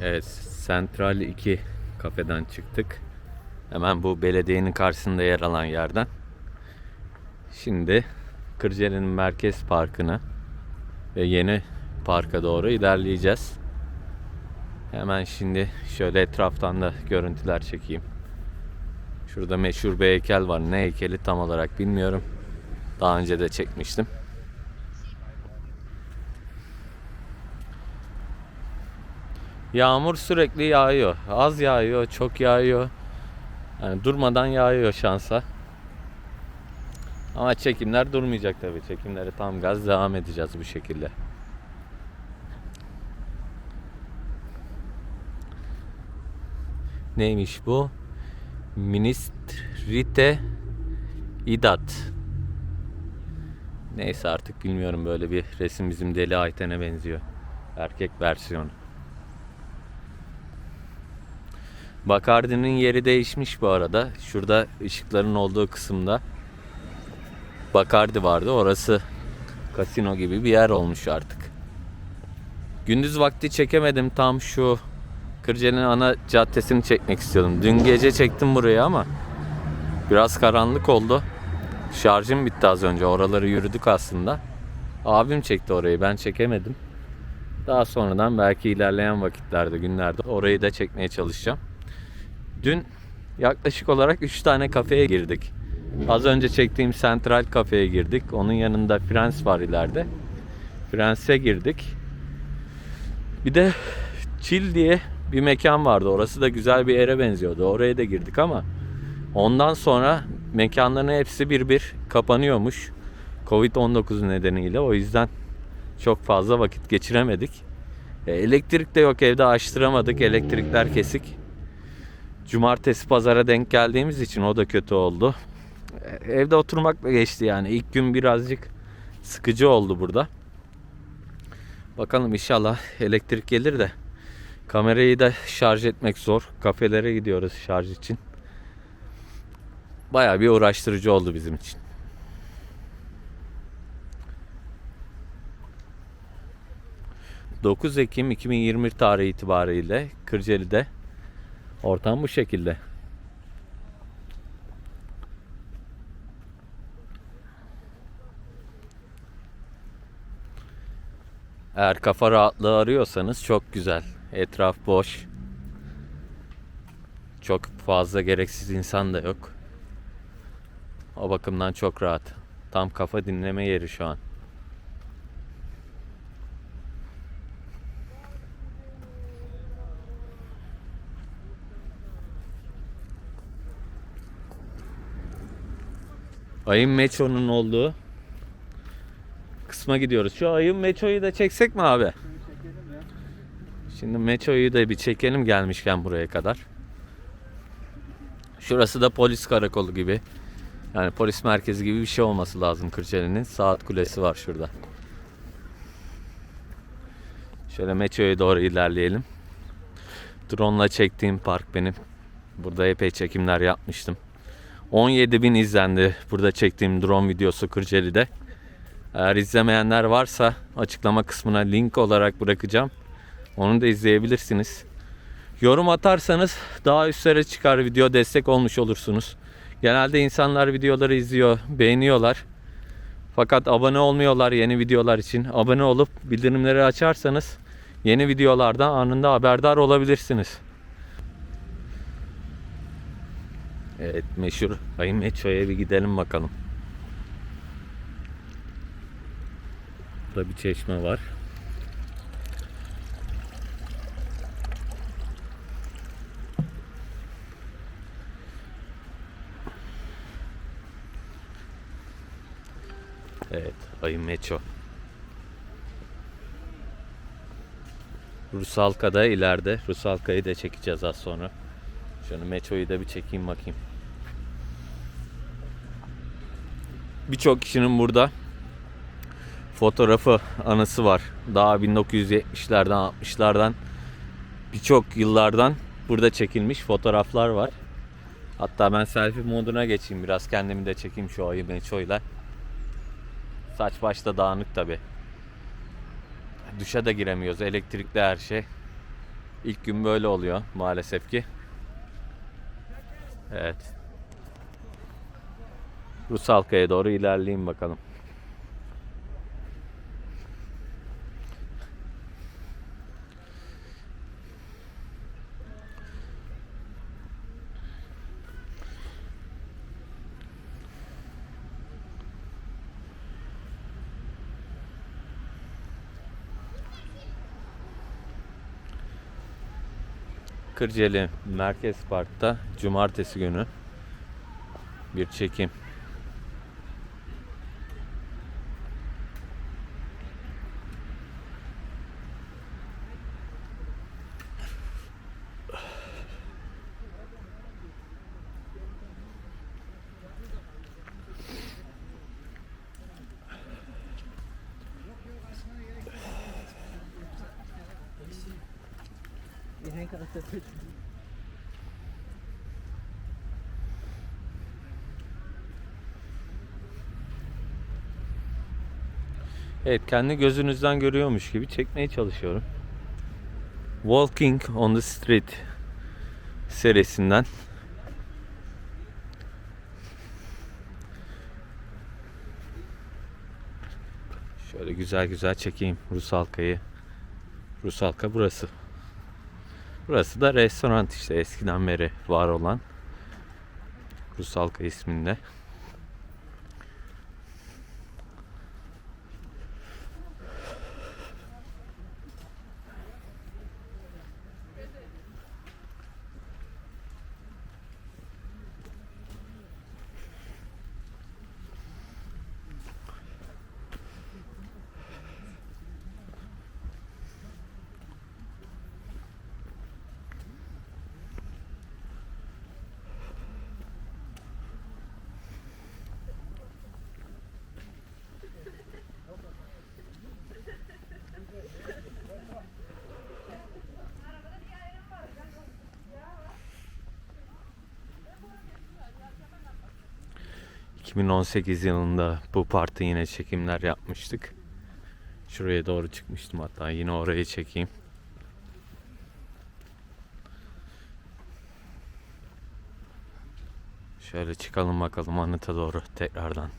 Evet, Sentral 2 kafeden çıktık. Hemen bu belediyenin karşısında yer alan yerden. Şimdi Kırcaali'nin Merkez Parkı'na ve yeni parka doğru ilerleyeceğiz. Hemen şimdi şöyle etraftan da görüntüler çekeyim. Şurada meşhur bir heykel var. Ne heykeli tam olarak bilmiyorum. Daha önce de çekmiştim. Yağmur sürekli yağıyor. Az yağıyor, çok yağıyor. Yani durmadan yağıyor şansa. Ama çekimler durmayacak tabii. Çekimlere tam gaz devam edeceğiz bu şekilde. Neymiş bu? Ministrite İdat. Neyse artık bilmiyorum böyle bir resim bizim Deli Ayten'e benziyor. Erkek versiyonu. Bakardi'nin yeri değişmiş bu arada. Şurada ışıkların olduğu kısımda Bakardi vardı. Orası kasino gibi bir yer olmuş artık. Gündüz vakti çekemedim. Tam şu Kırcaali'nin ana caddesini çekmek istiyordum. Dün gece çektim burayı ama biraz karanlık oldu. Şarjım bitti az önce. Oraları yürüdük aslında. Abim çekti orayı. Ben çekemedim. Daha sonradan belki ilerleyen vakitlerde, günlerde orayı da çekmeye çalışacağım. Dün yaklaşık olarak 3 tane kafeye girdik. Az önce çektiğim Central kafeye girdik. Onun yanında Frens var ileride. Frens'e girdik. Bir de Chill diye bir mekan vardı. Orası da güzel bir yere benziyordu. Oraya da girdik ama ondan sonra mekanların hepsi bir bir kapanıyormuş. Covid-19 nedeniyle. O yüzden çok fazla vakit geçiremedik. E, elektrik de yok evde açtıramadık. Elektrikler kesik. Cumartesi pazara denk geldiğimiz için o da kötü oldu. E, Evde oturmakla geçti yani. İlk gün birazcık sıkıcı oldu burada. Bakalım inşallah elektrik gelir de kamerayı da şarj etmek zor. Kafelere gidiyoruz şarj için. Bayağı bir uğraştırıcı oldu bizim için. ...9 Ekim 2020 tarihi itibariyle Kırcaali'de ortam bu şekilde. Eğer kafa rahatlığı arıyorsanız çok güzel. Etraf boş. Çok fazla gereksiz insan da yok. O bakımdan çok rahat. Tam kafa dinleme yeri şu an. Ayın metronun olduğu kısma gidiyoruz. Şu ayın metroyu da çeksek mi abi? Şimdi metroyu da bir çekelim gelmişken buraya kadar. Şurası da polis karakolu gibi. Yani polis merkezi gibi bir şey olması lazım Kırcaali'nin. Saat kulesi var şurada. Şöyle metroya doğru ilerleyelim. Drone'la çektiğim park benim. Burada epey çekimler yapmıştım. 17 bin izlendi burada çektiğim drone videosu Kırcaali'de. Eğer izlemeyenler varsa açıklama kısmına link olarak bırakacağım. Onu da izleyebilirsiniz. Yorum atarsanız daha üstlere çıkar video destek olmuş olursunuz. Genelde insanlar videoları izliyor, beğeniyorlar. Fakat abone olmuyorlar yeni videolar için. Abone olup bildirimleri açarsanız yeni videolardan anında haberdar olabilirsiniz. Evet meşhur Ayı Metro'ya bir gidelim bakalım. Burada bir çeşme var. Evet, Ayı Metro. Rusalka'da ileride. Rusalka'yı da çekeceğiz az sonra. Şöyle metroyu da bir çekeyim bakayım. Birçok kişinin burada fotoğrafı anısı var. Daha 1970'lerden 60'lardan birçok yıllardan burada çekilmiş fotoğraflar var. Hatta ben selfie moduna geçeyim biraz kendimi de çekeyim şu ayı metroyla. Saç başta dağınık tabi. Duşa da giremiyoruz elektrikli her şey. İlk gün böyle oluyor maalesef ki. Evet. Rusalka'ya doğru ilerleyeyim bakalım. Kırceli Merkez Park'ta cumartesi günü bir çekim. Yemeğe kadar tepki. Evet kendi gözünüzden görüyormuş gibi çekmeye çalışıyorum. Walking on the Street serisinden Şöyle güzel güzel çekeyim Rusalka'yı. Rusalka burası. Burası da restoran işte eskiden beri var olan Rusalka isminde. ...2018 yılında bu parti yine çekimler yapmıştık. Şuraya doğru çıkmıştım hatta yine orayı çekeyim. Şöyle çıkalım bakalım anıta doğru tekrardan.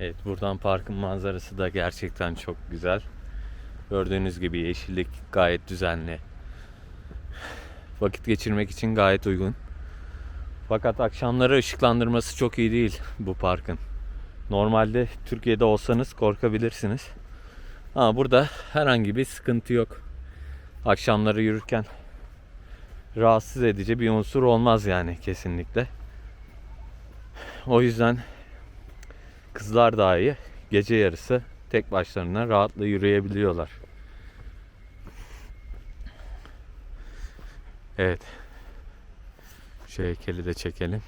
Evet buradan parkın manzarası da gerçekten çok güzel. Gördüğünüz gibi yeşillik gayet düzenli. Vakit geçirmek için gayet uygun. Fakat akşamları ışıklandırması çok iyi değil bu parkın. Normalde Türkiye'de olsanız korkabilirsiniz. Ama burada herhangi bir sıkıntı yok. Akşamları yürürken rahatsız edici bir unsur olmaz yani kesinlikle. O yüzden kızlar dahi gece yarısı tek başlarına rahatla yürüyebiliyorlar. Evet. Şu heykeli de çekelim.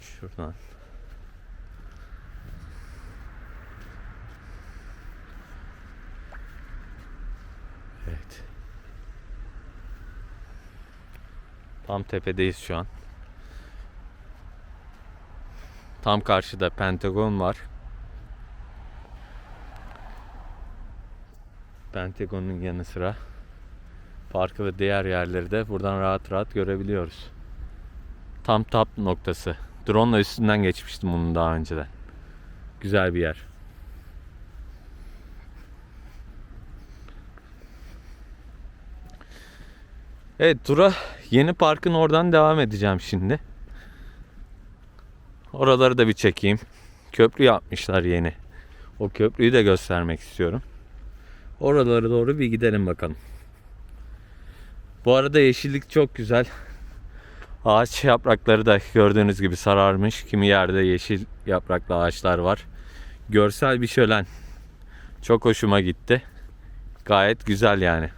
Şuradan. Evet. Tam tepedeyiz şu an. Tam karşıda Pentagon var. Pentagon'un yanı sıra parkı ve diğer yerleri de buradan rahat rahat görebiliyoruz. Tam tap noktası. Drone ile üstünden geçmiştim bunun daha önceden. Güzel bir yer. Evet tura yeni parkın oradan devam edeceğim şimdi. Oraları da bir çekeyim. Köprü yapmışlar yeni. O köprüyü de göstermek istiyorum. Oralara doğru bir gidelim bakalım. Bu arada yeşillik çok güzel. Ağaç yaprakları da gördüğünüz gibi sararmış. Kimi yerde yeşil yapraklı ağaçlar var. görsel bir şölen. Çok hoşuma gitti. Gayet güzel yani.